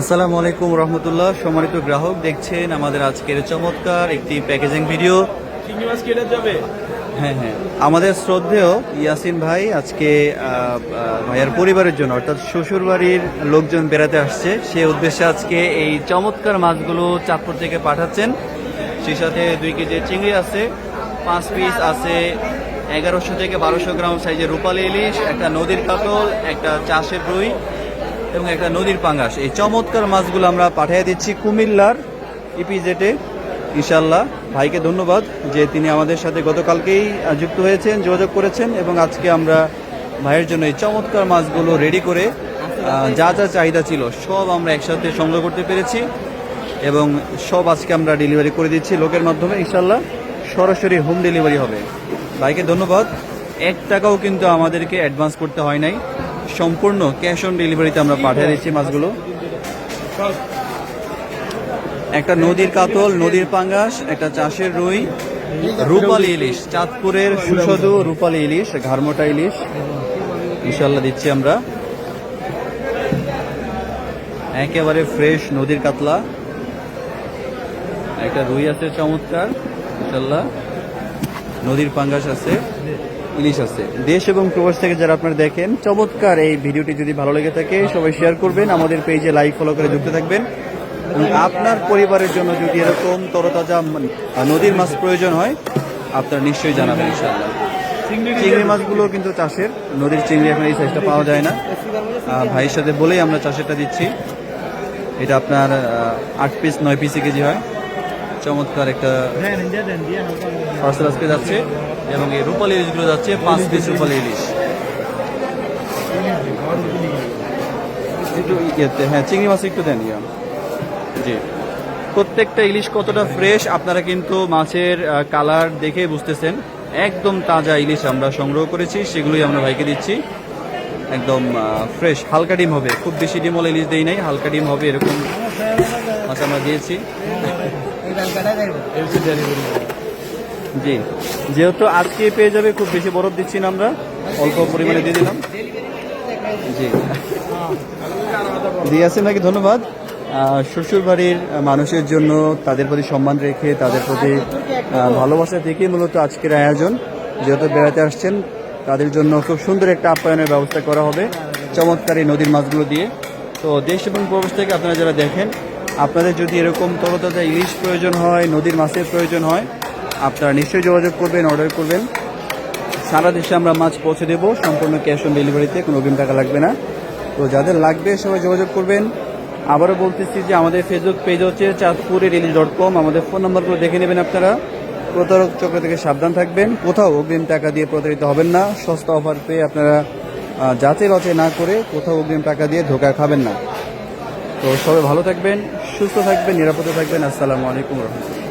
আসসালামু আলাইকুম রহমতুল্লাহ। সম্মানিত গ্রাহক দেখছেন আমাদের আজকের চমৎকার একটি প্যাকেজিং ভিডিও। হ্যাঁ হ্যাঁ। আমাদের শ্রদ্ধেয় ইয়াসিন ভাই আজকে ভাইয়ার পরিবারের জন্য অর্থাৎ শ্বশুর বাড়ির লোকজন বেড়াতে আসছে। সে উদ্দেশ্যে আজকে এই চমৎকার মাছগুলো চাঁদপুর থেকে পাঠাচ্ছেন। সেই সাথে দুই কেজি চিংড়ি আছে পাঁচ পিস আছে এগারোশো থেকে বারোশো গ্রাম সাইজের রূপালী ইলিশ একটা নদীর কাতল একটা চাষের রুই এবং একটা নদীর পাঙ্গাস। এই চমৎকার মাছগুলো আমরা পাঠিয়ে দিচ্ছি কুমিল্লার ইপিজেটে ইনশাল্লাহ ভাইকে ধন্যবাদ যে তিনি আমাদের সাথে গতকালকেই যুক্ত হয়েছেন, যোগাযোগ করেছেন এবং আজকে আমরা ভাইয়ের জন্য এই চমৎকার মাছগুলো রেডি করে যা যা চাহিদা ছিল সব আমরা একসাথে সংগ্রহ করতে পেরেছি এবং সব আজকে আমরা ডেলিভারি করে দিচ্ছি লোকের মাধ্যমে ইনশাল্লাহ সরাসরি হোম ডেলিভারি হবে। ভাইকে ধন্যবাদ। এক টাকাও কিন্তু আমাদেরকে অ্যাডভান্স করতে হয় নাই। সম্পূর্ণ ক্যাশ অন ডেলিভারিতে আমরা পাঠিয়ে দিচ্ছি মাছগুলো। একটা নদীর কাতল, নদীর পাঙ্গাস, একটা চাষের রুই, রূপালী ইলিশ, চাঁদপুরের সুস্বাদু রূপালী ইলিশ, ঘাড়মোটা ইলিশ। ইনশাল্লাহ দিচ্ছি আমরা। একেবারে ফ্রেশ নদীর কাতলা। একটা রুই আছে চমৎকার ইনশাল্লাহ নদীর পাঙ্গাস আছে। ইলিশ আছে। দেশ এবং প্রবাস থেকে যারা আপনারা দেখেন চমৎকার এই ভিডিওটি যদি ভালো লেগে থাকে সবাই শেয়ার করবেন আমাদের পেজে লাইক ফলো করে যুক্ত থাকবেন। এবং আপনার পরিবারের জন্য যদি এরকম তরতাজা নদীর মাছ প্রয়োজন হয় আপনারা নিশ্চয়ই জানাবেন ইনশাআল্লাহ। চিংড়ি মাছগুলো কিন্তু চাষের নদীর চিংড়ি এখন এই সাইজটা পাওয়া যায় না। ভাইয়ের সাথে বলেই আমরা চাষেরটা দিচ্ছি। এটা আপনার আট পিস নয় পিসে কেজি হয়। চমৎকার একটা হ্যাঁ পার্সেল আজকে যাচ্ছে এবং এই রূপালি ইলিশগুলো যাচ্ছে পাঁচ পিস রূপালি ইলিশ। একটু হ্যাঁ চিংড়ি মাছ একটু দেন ইয়া। জি। প্রত্যেকটা ইলিশ কতটা ফ্রেশ আপনারা কিন্তু মাছের কালার দেখে বুঝতেছেন। একদম তাজা ইলিশ আমরা সংগ্রহ করেছি সেগুলোই আমরা ভাইকে দিচ্ছি। একদম ফ্রেশ হালকা ডিম হবে। খুব বেশি ডিম হলে ইলিশ দেই নাই হালকা ডিম হবে এরকম মাছ আমরা দিয়েছি। জি, যেহেতু আজকে পেয়ে যাবে, খুব বেশি বরফ দিচ্ছি না আমরা, অল্প পরিমাণে দিয়ে দিলাম। জি। দিয়ে আছেন নাকি? ধন্যবাদ। শ্বশুর বাড়ির মানুষের জন্য তাদের প্রতি সম্মান রেখে, তাদের প্রতি ভালোবাসা থেকে মূলত আজকের আয়োজন। যেহেতু বেড়াতে আসছেন, তাদের জন্য খুব সুন্দর একটা আপ্যায়নের ব্যবস্থা করা হবে। চমৎকার এই নদীর মাছগুলো দিয়ে। তো দেশ এবং প্রবেশ থেকে আপনারা যারা দেখেন আপনাদের যদি এরকম তরতাজা ইলিশ প্রয়োজন হয়, নদীর মাছের প্রয়োজন হয়, আপনারা নিশ্চয়ই যোগাযোগ করবেন, অর্ডার করবেন। সারা দেশে আমরা মাছ পৌঁছে দেবো, সম্পূর্ণ ক্যাশ অন ডেলিভারিতে, কোনো অগ্রিম টাকা লাগবে না। তো যাদের লাগবে, সবাই যোগাযোগ করবেন। আবারও বলতেছি যে আমাদের ফেসবুক পেজ হচ্ছে চাঁদপুরের ইলিশ ডট কম আমাদের ফোন নাম্বারগুলো দেখে নেবেন আপনারা। প্রতারক চক্র থেকে সাবধান থাকবেন। কোথাও অগ্রিম টাকা দিয়ে প্রতারিত হবেন না, সস্তা অফার পেয়ে আপনারা যাচাই বাছাই না করে কোথাও অগ্রিম টাকা দিয়ে ধোকা খাবেন না। তো সবাই ভালো থাকবেন সুস্থ থাকবেন নিরাপদে থাকবেন। আসসালামু আলাইকুম রহমতুল্লাহ।